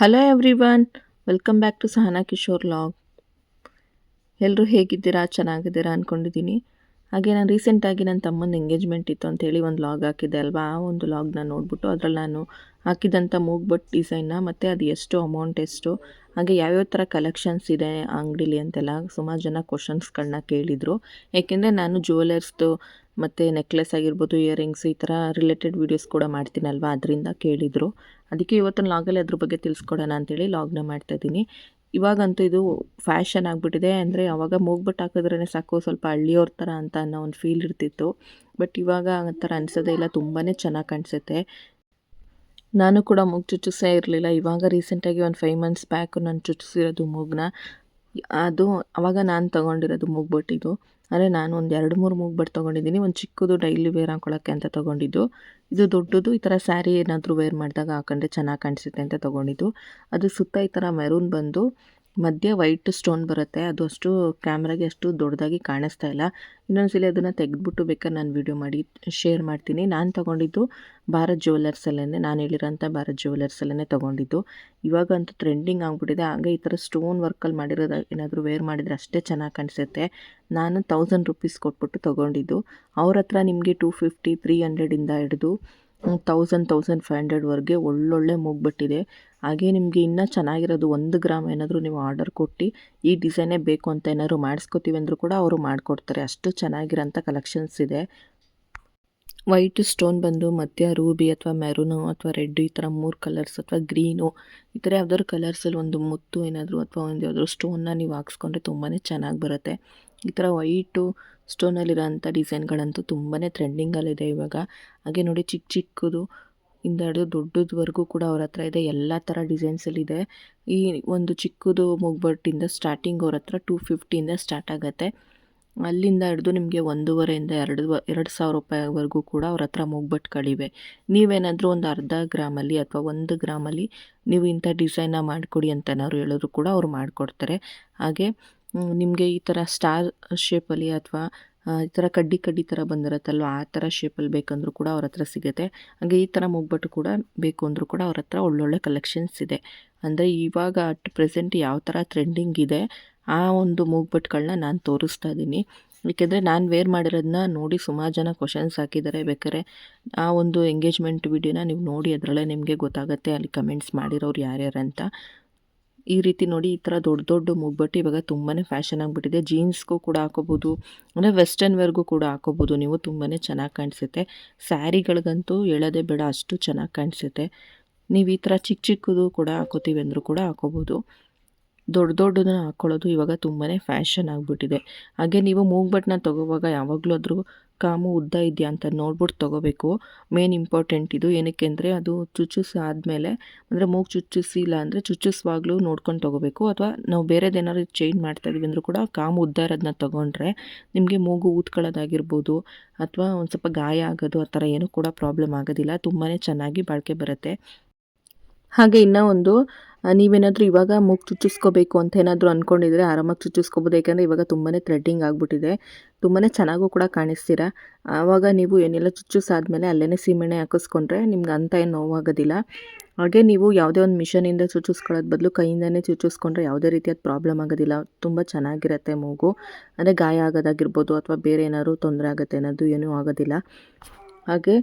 Hello everyone welcome back to Sahana Kishor log ಎಲ್ಲರೂ ಹೇಗಿದ್ದೀರಾ? ಚೆನ್ನಾಗಿದ್ದೀರಾ ಅಂದ್ಕೊಂಡಿದ್ದೀನಿ ಹಾಗೆ ನಾನು ರೀಸೆಂಟಾಗಿ ನನ್ನ ತಮ್ಮನ ಎಂಗೇಜ್ಮೆಂಟ್ ಇತ್ತು ಅಂತೇಳಿ ಒಂದು ಲಾಗ್ ಹಾಕಿದ್ದೆ ಅಲ್ವಾ? ಆ ಒಂದು ಲಾಗ್ನ ನೋಡಿಬಿಟ್ಟು ಅದರಲ್ಲಿ ನಾನು ಹಾಕಿದಂಥ ಮೂಗ್ಬಟ್ ಡಿಸೈನ್ನ ಮತ್ತು ಅದು ಎಷ್ಟು ಅಮೌಂಟ್ ಎಷ್ಟು, ಹಾಗೆ ಯಾವ್ಯಾವ ಥರ ಕಲೆಕ್ಷನ್ಸ್ ಇದೆ ಅಂಗಡೀಲಿ ಅಂತೆಲ್ಲ ಸುಮಾರು ಜನ ಕ್ವಶನ್ಸ್ಗಳನ್ನ ಕೇಳಿದರು. ಏಕೆಂದರೆ ನಾನು ಜ್ಯುವೆಲರ್ಸ್ದು ಮತ್ತು ನೆಕ್ಲೆಸ್ ಆಗಿರ್ಬೋದು ಇಯರಿಂಗ್ಸ್ ಈ ಥರ ರಿಲೇಟೆಡ್ ವೀಡಿಯೋಸ್ ಕೂಡ ಮಾಡ್ತೀನಲ್ವ? ಅದರಿಂದ ಕೇಳಿದರು. ಅದಕ್ಕೆ ಇವತ್ತಿನ ಲಾಗಲ್ಲಿ ಅದ್ರ ಬಗ್ಗೆ ತಿಳಿಸ್ಕೊಡೋಣ ಅಂತೇಳಿ ಲಾಗ್ನ ಮಾಡ್ತಾಯಿದ್ದೀನಿ ಇವಾಗಂತೂ ಇದು ಫ್ಯಾಷನ್ ಆಗಿಬಿಟ್ಟಿದೆ. ಅಂದರೆ ಅವಾಗ ಮೂಗ್ಬಿಟ್ಟು ಹಾಕಿದ್ರೇ ಸಾಕು ಸ್ವಲ್ಪ ಹಳ್ಳಿಯವ್ರ ಥರ ಅಂತ ಅನ್ನೋ ಒಂದು ಫೀಲ್ ಇರ್ತಿತ್ತು. ಬಟ್ ಇವಾಗ ಆ ಥರ ಅನಿಸೋದೇ ಇಲ್ಲ ತುಂಬಾ ಚೆನ್ನಾಗಿ ಕಾಣಿಸುತ್ತೆ. ನಾನು ಕೂಡ ಮೂಗು ಚುಚ್ಚಿಸೇ ಇರಲಿಲ್ಲ. ಇವಾಗ ರೀಸೆಂಟಾಗಿ ಒಂದು ಫೈವ್ ಮಂತ್ಸ್ ಬ್ಯಾಕು ನಾನು ಚುಚ್ಚಿಸಿರೋದು ಮೂಗನ್ನ ಅದು ಆವಾಗ ನಾನು ತೊಗೊಂಡಿರೋದು ಮೂಗ್ಬಟ್ಟಿದು. ಅಂದರೆ ನಾನು ಒಂದು ಎರಡು ಮೂರು ಮೂಗ್ಬಟ್ಟು ತೊಗೊಂಡಿದ್ದೀನಿ. ಒಂದು ಚಿಕ್ಕದು ಡೈಲಿ ವೇರ್ ಹಾಕೊಳ್ಳೋಕ್ಕೆ ಅಂತ ತೊಗೊಂಡಿದ್ದು. ಇದು ದೊಡ್ಡದು, ಈ ಥರ ಸ್ಯಾರಿ ಏನಾದರೂ ವೇರ್ ಮಾಡಿದಾಗ ಹಾಕೊಂಡ್ರೆ ಚೆನ್ನಾಗಿ ಕಾಣಿಸುತ್ತೆ ಅಂತ ತೊಗೊಂಡಿದ್ದು. ಅದು ಸುತ್ತ ಈ ಥರ ಮೆರೂನ್ ಬಂದು ಮಧ್ಯೆ ವೈಟ್ ಸ್ಟೋನ್ ಬರುತ್ತೆ. ಅದು ಅಷ್ಟು ಕ್ಯಾಮ್ರಾಗೆ ಅಷ್ಟು ದೊಡ್ಡದಾಗಿ ಕಾಣಿಸ್ತಾ ಇಲ್ಲ. ಇನ್ನೊಂದ್ಸಲಿ ಅದನ್ನು ತೆಗೆದ್ಬಿಟ್ಟು ಬೇಕಾದ್ರೆ ನಾನು ವೀಡಿಯೋ ಮಾಡಿ ಶೇರ್ ಮಾಡ್ತೀನಿ. ನಾನು ತೊಗೊಂಡಿದ್ದು ಭಾರತ್ ಜ್ಯುವೆಲ್ಲರ್ಸಲ್ಲೇ ನಾನು ಹೇಳಿರೋಂಥ ಭಾರತ್ ಜ್ಯುವೆಲ್ಲರ್ಸಲ್ಲೇ ತೊಗೊಂಡಿದ್ದು. ಇವಾಗಂತೂ ಟ್ರೆಂಡಿಂಗ್ ಆಗಿಬಿಟ್ಟಿದೆ. ಹಾಗೆ ಈ ಥರ ಸ್ಟೋನ್ ವರ್ಕಲ್ಲಿ ಮಾಡಿರೋದು ಏನಾದರೂ ವೇರ್ ಮಾಡಿದರೆ ಅಷ್ಟೇ ಚೆನ್ನಾಗಿ ಕಾಣಿಸುತ್ತೆ. ನಾನು ತೌಸಂಡ್ ರುಪೀಸ್ ಕೊಟ್ಬಿಟ್ಟು ತೊಗೊಂಡಿದ್ದು. ಅವ್ರ ಹತ್ರ ನಿಮಗೆ ಟೂ ಫಿಫ್ಟಿ ತ್ರೀ ಹಂಡ್ರೆಡಿಂದ ಹಿಡಿದು ತೌಸಂಡ್ ತೌಸಂಡ್ ಫೈವ್ ಹಂಡ್ರೆಡ್ವರೆಗೆ ಒಳ್ಳೊಳ್ಳೆ ಮೂಗ್ಬಟ್ಟಿದೆ. ಹಾಗೆ ನಿಮಗೆ ಇನ್ನೂ ಚೆನ್ನಾಗಿರೋದು ಒಂದು ಗ್ರಾಮ್ ಏನಾದರೂ ನೀವು ಆರ್ಡರ್ ಕೊಟ್ಟು, ಈ ಡಿಸೈನೇ ಬೇಕು ಅಂತ ಏನಾದ್ರು ಮಾಡಿಸ್ಕೋತೀವಿ ಅಂದರೂ ಕೂಡ ಅವರು ಮಾಡಿಕೊಡ್ತಾರೆ. ಅಷ್ಟು ಚೆನ್ನಾಗಿರೋಂಥ ಕಲೆಕ್ಷನ್ಸ್ ಇದೆ. ವೈಟ್ ಸ್ಟೋನ್ ಬಂದು ಮಧ್ಯ ರೂಬಿ ಅಥವಾ ಮೆರೂನು ಅಥವಾ ರೆಡ್ ಈ ಥರ ಮೂರು ಕಲರ್ಸ್ ಅಥವಾ ಗ್ರೀನು ಈ ಥರ ಯಾವ್ದಾದ್ರು ಕಲರ್ಸಲ್ಲಿ ಒಂದು ಮುತ್ತು ಏನಾದರೂ ಅಥವಾ ಒಂದು ಯಾವುದಾದ್ರು ಸ್ಟೋನ್ನ ನೀವು ಹಾಕ್ಸ್ಕೊಂಡ್ರೆ ತುಂಬಾ ಚೆನ್ನಾಗಿ ಬರುತ್ತೆ. ಈ ಥರ ವೈಟು ಸ್ಟೋನಲ್ಲಿರೋಂಥ ಡಿಸೈನ್ಗಳಂತೂ ತುಂಬಾ ಟ್ರೆಂಡಿಂಗಲ್ಲಿದೆ ಇವಾಗ. ಹಾಗೆ ನೋಡಿ ಚಿಕ್ಕ ಚಿಕ್ಕದು ಇಂದ ಹಿಡಿದು ದೊಡ್ಡದ್ವರೆಗೂ ಕೂಡ ಅವ್ರ ಹತ್ರ ಇದೆ, ಎಲ್ಲ ಥರ ಡಿಸೈನ್ಸಲ್ಲಿದೆ ಈ ಒಂದು ಚಿಕ್ಕದು ಮುಗ್ಬಟ್ಟಿಂದ ಸ್ಟಾರ್ಟಿಂಗ್ ಅವ್ರ ಹತ್ರ ಟೂ ಫಿಫ್ಟಿಯಿಂದ ಸ್ಟಾರ್ಟ್ ಆಗುತ್ತೆ. ಅಲ್ಲಿಂದ ಹಿಡಿದು ನಿಮಗೆ ಒಂದೂವರೆಯಿಂದ ಎರಡು ಎರಡು ಸಾವಿರ ರೂಪಾಯಿವರೆಗೂ ಕೂಡ ಅವ್ರ ಹತ್ರ ಮುಗ್ಬಟ್ಟುಗಳಿವೆ ನೀವೇನಾದರೂ ಒಂದು ಅರ್ಧ ಗ್ರಾಮಲ್ಲಿ ಅಥವಾ ಒಂದು ಗ್ರಾಮಲ್ಲಿ ನೀವು ಇಂಥ ಡಿಸೈನ್ನ ಮಾಡಿಕೊಡಿ ಅಂತ ಏನಾದ್ರು ಹೇಳಿದ್ರು ಕೂಡ ಅವ್ರು ಮಾಡಿಕೊಡ್ತಾರೆ. ಹಾಗೆ ನಿಮಗೆ ಈ ಥರ ಸ್ಟಾರ್ ಶೇಪಲ್ಲಿ ಅಥವಾ ಈ ಥರ ಕಡ್ಡಿ ಕಡ್ಡಿ ಥರ ಬಂದಿರುತ್ತಲ್ವ? ಆ ಥರ ಶೇಪಲ್ಲಿ ಬೇಕಂದ್ರೂ ಕೂಡ ಅವ್ರ ಹತ್ರ ಸಿಗುತ್ತೆ. ಹಾಗೆ ಈ ಥರ ಮುಗ್ಬಟ್ಟು ಕೂಡ ಬೇಕು ಅಂದರೂ ಕೂಡ ಅವ್ರ ಹತ್ರ ಒಳ್ಳೊಳ್ಳೆ ಕಲೆಕ್ಷನ್ಸ್ ಇದೆ. ಅಂದರೆ ಇವಾಗ ಅಟ್ ಪ್ರೆಸೆಂಟ್ ಯಾವ ಥರ ಟ್ರೆಂಡಿಂಗ್ ಇದೆ, ಆ ಒಂದು ಮೂಗ್ಬಟ್ಟುಗಳನ್ನ ನಾನು ತೋರಿಸ್ತಾ ಇದ್ದೀನಿ ಏಕೆಂದರೆ ನಾನು ವೇರ್ ಮಾಡಿರೋದನ್ನ ನೋಡಿ ಸುಮಾರು ಜನ ಕ್ವಶನ್ಸ್ ಹಾಕಿದ್ದಾರೆ ಬೇಕಾದ್ರೆ ಆ ಒಂದು ಎಂಗೇಜ್ಮೆಂಟ್ ವಿಡಿಯೋನ ನೀವು ನೋಡಿ ಅದರಲ್ಲೇ ನಿಮಗೆ ಗೊತ್ತಾಗುತ್ತೆ. ಅಲ್ಲಿ ಕಮೆಂಟ್ಸ್ ಮಾಡಿರೋರು ಯಾರ್ಯಾರು ಅಂತ. ಈ ರೀತಿ ನೋಡಿ ಈ ಥರ ದೊಡ್ಡ ದೊಡ್ಡ ಮುಗ್ಬಟ್ಟು ಇವಾಗ ತುಂಬಾ ಫ್ಯಾಷನ್ ಆಗಿಬಿಟ್ಟಿದೆ. ಜೀನ್ಸ್ಗೂ ಕೂಡ ಹಾಕೋಬೋದು, ಅಂದರೆ ವೆಸ್ಟರ್ನ್ ವೇರ್ಗೂ ಕೂಡ ಹಾಕೋಬೋದು ನೀವು ತುಂಬಾ ಚೆನ್ನಾಗಿ ಕಾಣಿಸುತ್ತೆ. ಸ್ಯಾರಿಗಳಿಗಂತೂ ಹೇಳೋದೇ ಬೇಡ, ಅಷ್ಟು ಚೆನ್ನಾಗಿ ಕಾಣಿಸುತ್ತೆ. ನೀವು ಈ ಥರ ಚಿಕ್ಕ ಚಿಕ್ಕದು ಕೂಡ ಹಾಕೋತೀವಿ ಅಂದರೂ ಕೂಡ ಹಾಕೋಬೋದು. ದೊಡ್ಡ ದೊಡ್ಡದನ್ನ ಹಾಕ್ಕೊಳ್ಳೋದು ಇವಾಗ ತುಂಬಾ ಫ್ಯಾಷನ್ ಆಗಿಬಿಟ್ಟಿದೆ. ಹಾಗೆ ನೀವು ಮೂಗ್ಬಟ್ಟನ್ನ ತೊಗೋವಾಗ ಯಾವಾಗಲೂ ಅದ್ರ ಕಾಮು ಉದ್ದ ಇದೆಯಾ ಅಂತ ನೋಡ್ಬಿಟ್ಟು ತೊಗೋಬೇಕು. ಮೇನ್ ಇಂಪಾರ್ಟೆಂಟ್ ಇದು. ಏನಕ್ಕೆ ಅಂದರೆ ಅದು ಆದಮೇಲೆ, ಅಂದರೆ ಮೂಗು ಚುಚ್ಚಿಸಿಲ್ಲ ಅಂದರೆ ಚುಚ್ಚಿಸುವಾಗಲೂ ನೋಡ್ಕೊಂಡು ತೊಗೋಬೇಕು. ಅಥವಾ ನಾವು ಬೇರೆದೇನಾದ್ರು ಚೇಂಜ್ ಮಾಡ್ತಾ ಇದ್ದೀವಿ ಅಂದರೂ ಕೂಡ ಕಾಮು ಉದ್ದ ಇರೋದನ್ನ ತೊಗೊಂಡ್ರೆ ನಿಮಗೆ ಮೂಗು ಊದ್ಕೊಳ್ಳೋದಾಗಿರ್ಬೋದು, ಅಥವಾ ಒಂದು ಸ್ವಲ್ಪ ಗಾಯ ಆಗೋದು ಆ ಥರ ಏನೂ ಕೂಡ ಪ್ರಾಬ್ಲಮ್ ಆಗೋದಿಲ್ಲ. ತುಂಬಾ ಚೆನ್ನಾಗಿ ಬಾಳಿಕೆ ಬರುತ್ತೆ. ಹಾಗೆ ಇನ್ನೂ ಒಂದು ನೀವೇನಾದರೂ ಇವಾಗ ಮೂಗು ಚುಚ್ಚಿಸ್ಕೋಬೇಕು ಅಂತ ಏನಾದರೂ ಅಂದ್ಕೊಂಡಿದ್ರೆ ಆರಾಮಾಗಿ ಚುಚ್ಚಿಸ್ಕೋಬೋದು. ಯಾಕಂದರೆ ಇವಾಗ ತುಂಬಾ ಥ್ರೆಡ್ಡಿಂಗ್ ಆಗಿಬಿಟ್ಟಿದೆ. ತುಂಬಾ ಚೆನ್ನಾಗೂ ಕೂಡ ಕಾಣಿಸ್ತೀರ? ಆವಾಗ ನೀವು ಏನೆಲ್ಲ ಚುಚ್ಚಿಸಾದ್ಮೇಲೆ ಅಲ್ಲೇ ಸೀಮೆಣ್ಣೆ ಹಾಕಿಸ್ಕೊಂಡ್ರೆ ನಿಮ್ಗೆ ಅಂತ ಏನು ನೋವಾಗೋದಿಲ್ಲ. ಹಾಗೆ ನೀವು ಯಾವುದೇ ಒಂದು ಮಿಷನಿಂದ ಚುಚ್ಚಿಸ್ಕೊಳ್ಳೋದು ಬದಲು ಕೈಯಿಂದನೇ ಚುಚ್ಚಿಸ್ಕೊಂಡ್ರೆ ಯಾವುದೇ ರೀತಿಯಾದ ಪ್ರಾಬ್ಲಮ್ ಆಗೋದಿಲ್ಲ. ತುಂಬ ಚೆನ್ನಾಗಿರುತ್ತೆ ಮೂಗು. ಅಂದರೆ ಗಾಯ ಆಗೋದಾಗಿರ್ಬೋದು ಅಥವಾ ಬೇರೆ ಏನಾದ್ರು ತೊಂದರೆ ಆಗುತ್ತೆ ಅನ್ನೋದು ಏನೂ ಆಗೋದಿಲ್ಲ. ಹಾಗೆ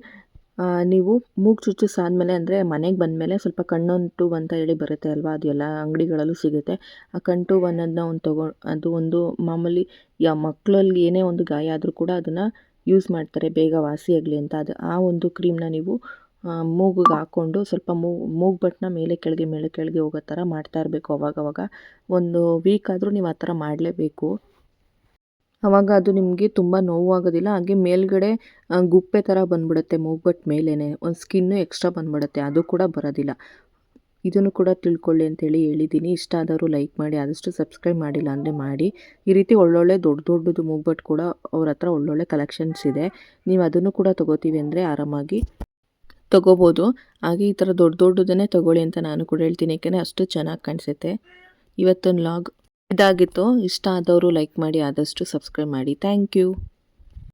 ನೀವು ಮೂಗು ಚುಚ್ಚಿಸಾದ್ಮೇಲೆ ಅಂದರೆ ಮನೆಗೆ ಬಂದಮೇಲೆ ಸ್ವಲ್ಪ ಕಣ್ಣೊಂಟು ಅಂತ ಹೇಳಿ ಬರುತ್ತೆ ಅಲ್ವಾ? ಅದು ಎಲ್ಲ ಅಂಗಡಿಗಳಲ್ಲೂ ಸಿಗುತ್ತೆ. ಆ ಕಂಟು ಅನ್ನೋದನ್ನ ಒಂದು ತಗೊ, ಅದು ಒಂದು ಮಾಮೂಲಿ ಯಾ ಮಕ್ಕಳಲ್ಲಿ ಏನೇ ಒಂದು ಗಾಯ ಆದರೂ ಕೂಡ ಅದನ್ನು ಯೂಸ್ ಮಾಡ್ತಾರೆ, ಬೇಗ ವಾಸಿಯಾಗಲಿ ಅಂತ. ಅದು ಆ ಒಂದು ಕ್ರೀಮ್ನ ನೀವು ಮೂಗಿಗೆ ಹಾಕ್ಕೊಂಡು ಸ್ವಲ್ಪ ಮೂಗು ಬಟ್ಟನ್ನ ಮೇಲೆ ಕೆಳಗೆ ಮೇಲೆ ಕೆಳಗೆ ಹೋಗೋ ಥರ ಮಾಡ್ತಾ ಇರಬೇಕು ಅವಾಗವಾಗ. ಒಂದು ವೀಕ್ ಆದರೂ ನೀವು ಆ ಥರ ಮಾಡಲೇಬೇಕು. ಆವಾಗ ಅದು ನಿಮಗೆ ತುಂಬ ನೋವಾಗೋದಿಲ್ಲ. ಹಾಗೆ ಮೇಲ್ಗಡೆ ಗುಪ್ಪೆ ಥರ ಬಂದ್ಬಿಡುತ್ತೆ ಮೂಗ್ಬಟ್ ಮೇಲೇ ಒಂದು ಸ್ಕಿನ್ನು ಎಕ್ಸ್ಟ್ರಾ ಬಂದ್ಬಿಡುತ್ತೆ. ಅದು ಕೂಡ ಬರೋದಿಲ್ಲ. ಇದನ್ನು ಕೂಡ ತಿಳ್ಕೊಳ್ಳಿ ಅಂತೇಳಿ ಹೇಳಿದ್ದೀನಿ. ಇಷ್ಟ ಆದವರು ಲೈಕ್ ಮಾಡಿ, ಆದಷ್ಟು ಸಬ್ಸ್ಕ್ರೈಬ್ ಮಾಡಿಲ್ಲ ಅಂದರೆ ಮಾಡಿ. ಈ ರೀತಿ ಒಳ್ಳೊಳ್ಳೆ ದೊಡ್ಡ ದೊಡ್ಡದು ಮೂಗ್ಬಟ್ ಕೂಡ ಅವ್ರ ಹತ್ರ ಒಳ್ಳೊಳ್ಳೆ ಕಲೆಕ್ಷನ್ಸ್ ಇದೆ. ನೀವು ಅದನ್ನು ಕೂಡ ತೊಗೋತೀವಿ ಅಂದರೆ ಆರಾಮಾಗಿ ತೊಗೋಬೋದು. ಹಾಗೆ ಈ ಥರ ದೊಡ್ಡ ದೊಡ್ಡದನ್ನೇ ತೊಗೊಳ್ಳಿ ಅಂತ ನಾನು ಕೂಡ ಹೇಳ್ತೀನಿ. ಏಕೆಂದರೆ ಅಷ್ಟು ಚೆನ್ನಾಗಿ ಕಾಣಿಸುತ್ತೆ. ಇವತ್ತೊಂದು ಲಾಗ್ ಇದಾಗಿತ್ತು. ಇಷ್ಟ ಆದವರು ಲೈಕ್ ಮಾಡಿ ಆದಷ್ಟು ಸಬ್ಸ್ಕ್ರೈಬ್ ಮಾಡಿ. Thank you